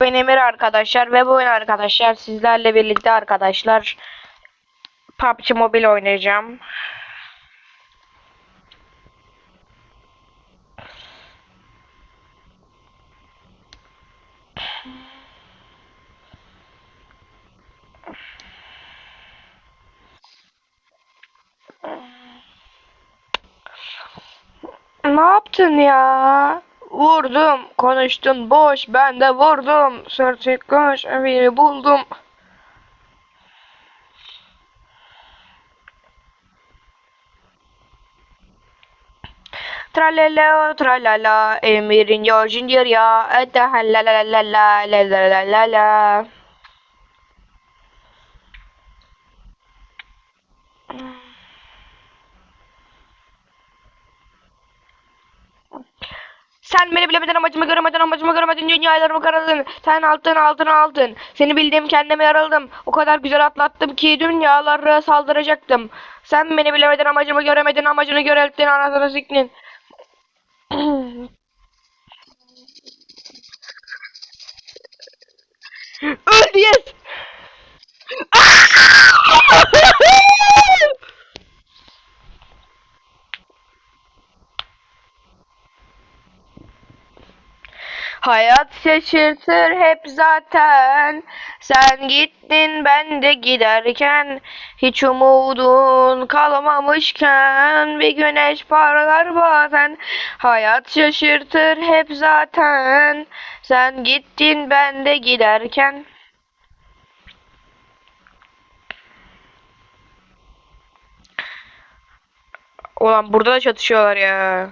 Ben Emir arkadaşlar ve bu oyun arkadaşlar sizlerle birlikte arkadaşlar PUBG Mobile oynayacağım. Ne yaptın ya? Vurdum, konuştun boş, ben de vurdum. Sırtık koş, evini buldum. Tralala, tralala, emirin yojin ya, la. Sen beni bilemedin amacımı göremedin amacımı göremedin dünyalarımı karaladın. Sen altın altın altın. Seni bildiğim kendime yaraldım. O kadar güzel atlattım ki dünyalara saldıracaktım. Sen beni bilemedin amacımı göremedin amacını göreldin anasını siktin. Öldü yes. Şaşırtır hep zaten. Sen gittin ben de giderken. Hiç umudun kalmamışken. Bir güneş parlar bazen. Hayat şaşırtır hep zaten. Sen gittin ben de giderken. Ulan burada da çatışıyorlar ya.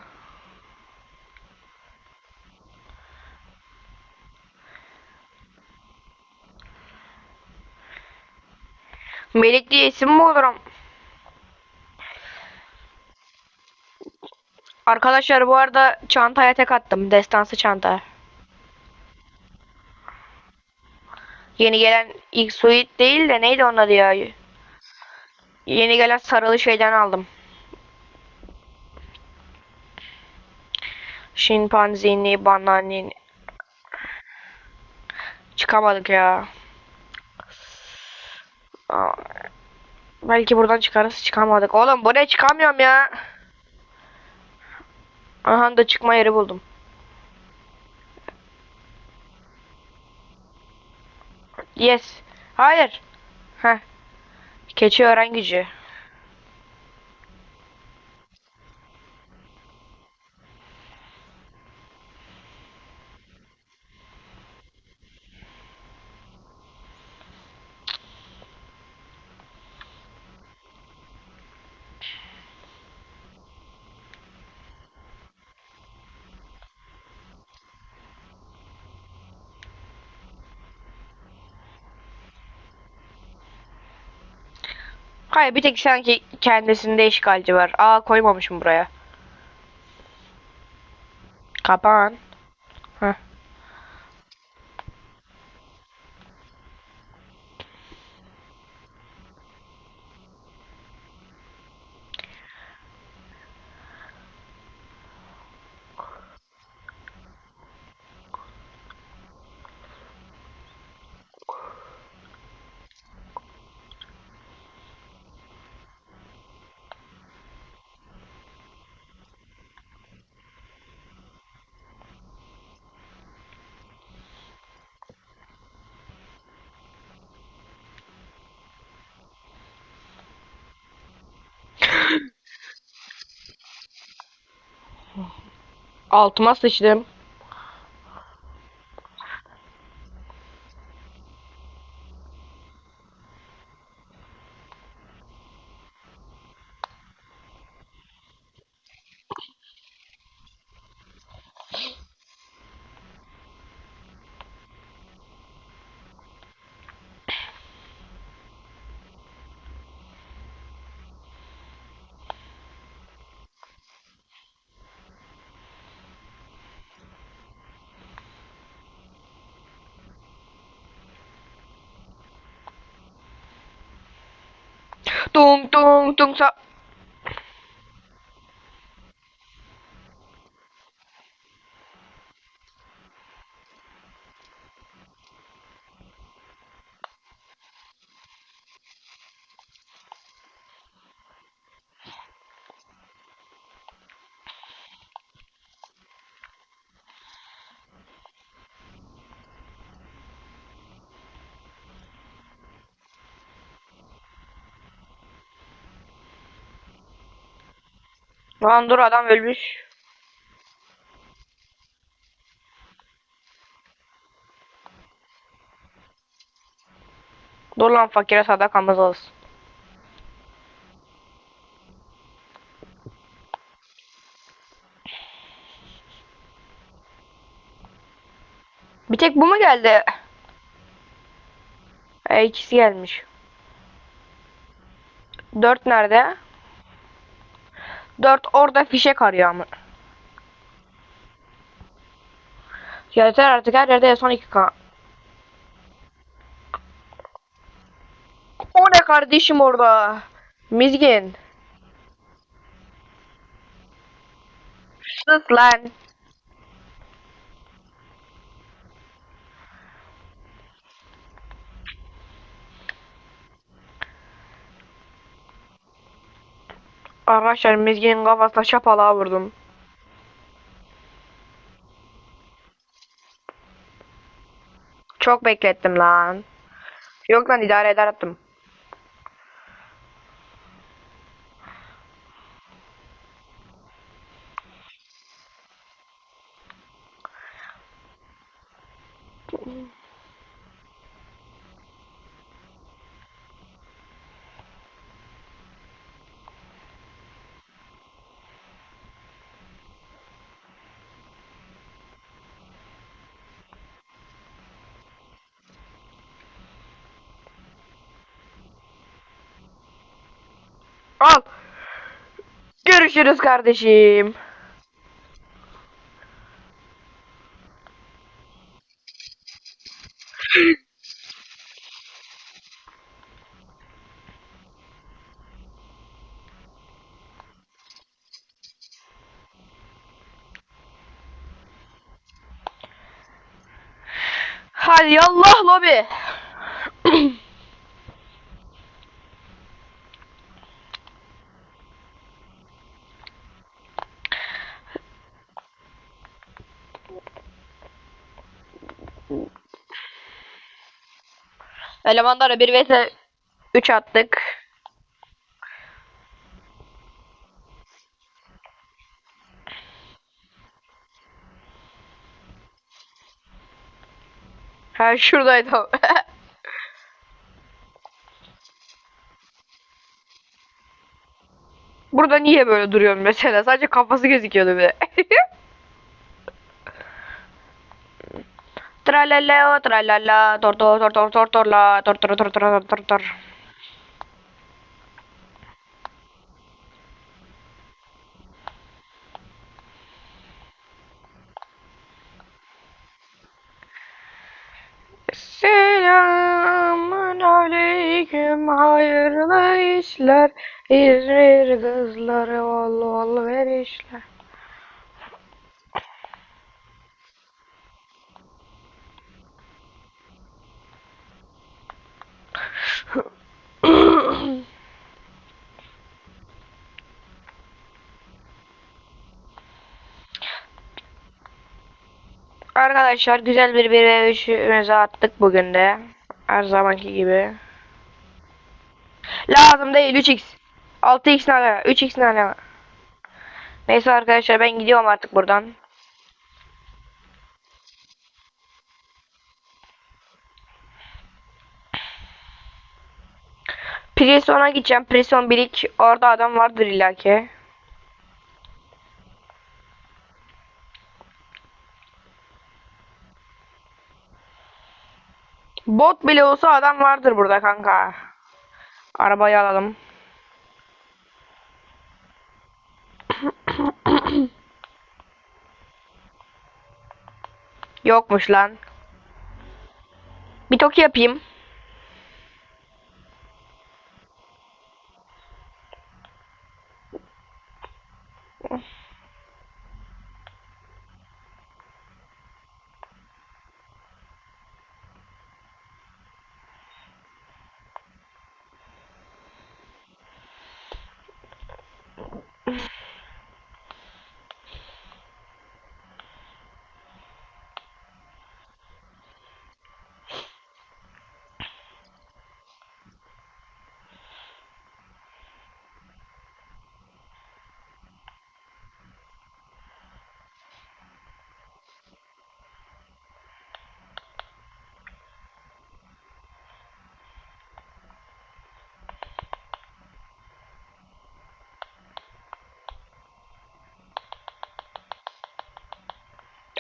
Melik diye isim mi olurum? Arkadaşlar bu arada çantaya tek attım. Destansı çanta. Yeni gelen ilk suit değil de neydi onun adı ya? Yeni gelen sarılı şeyden aldım. Şimpanzini, bananini. Çıkamadık ya. Belki buradan çıkarız çıkamadık. Oğlum buraya çıkamıyorum ya. Aha da çıkma yeri buldum. Yes. Hayır. Heh. Keçi öğren gücü. Hayır bir tek sanki kendisinde işgalci var. Aa koymamışım buraya. Kapan. Heh. Altıma sıçtım. Tung Lan dur adam ölmüş. Dur lan fakire sadakamız olsun. Bir tek bu mu geldi? E, ikisi gelmiş. Dört nerede? Dört orada fişek arıyor ama. Yeter artık her yerde son 2K. O ne kardeşim orada? Mizgin. Sus lan. Arkadaşlar Mizgin'in kafasına şapalığa vurdum. Çok beklettim lan. Yok lan idare eder attım. Al. Görüşürüz kardeşim. Hadi yallah lobi. Elemanlara 1 vs 3 attık. Ha şuradaydı. Burada niye böyle duruyorsun mesela? Sadece kafası gözüküyordu bir de. Tralaleo, tralala, tor tor tor tor tor tor la, tor tor tor tor tor tor. Selamun aleyküm hayırlı işler İzmir kızları ol ol verişler Arkadaşlar güzel bir 1 ve 3'ümüzü attık bugün de. Her zamanki gibi. Lazım değil 3x. 6x ne ala? 3x ne ala? Neyse arkadaşlar ben gidiyorum artık buradan. Prison'a gideceğim. Prison 1 Orada adam vardır illaki. Bot bile olsa adam vardır burada kanka. Arabayı alalım. Yokmuş lan. Bir toki yapayım.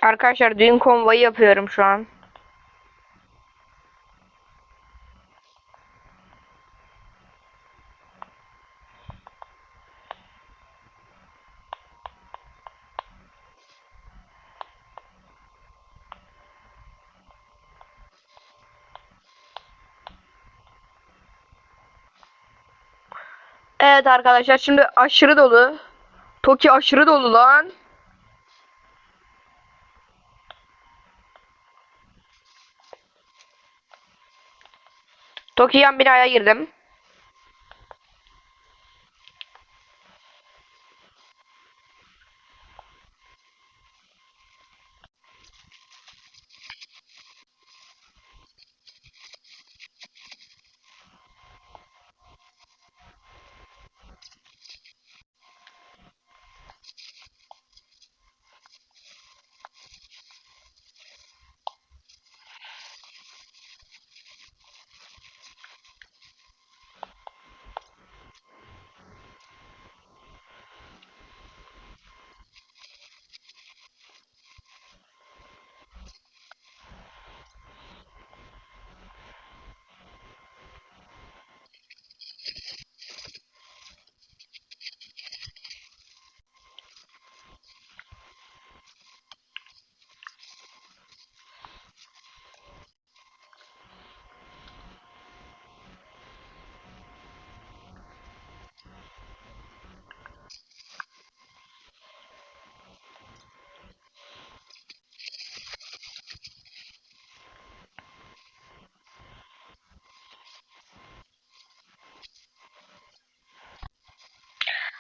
Arkadaşlar düğün konvoyu yapıyorum şu an. Evet arkadaşlar şimdi aşırı dolu. Toki aşırı dolu lan. Toki yan binaya girdim.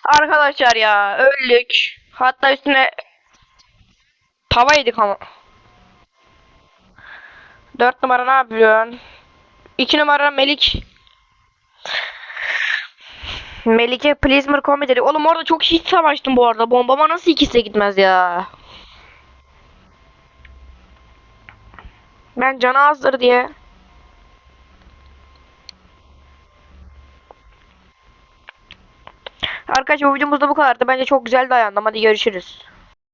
Arkadaşlar ya öldük. Hatta üstüne tava yedik ama. 4 numara ne yapıyorsun? 2 numara Melik. Melike Plasmer Comedy. Oğlum orada çok hiç savaştım bu arada. Bombama nasıl ikisi gitmez ya. Ben canı azdır diye. Arkadaşlar bu videomuz da bu kadardı. Bence çok güzel dayandım. Hadi görüşürüz.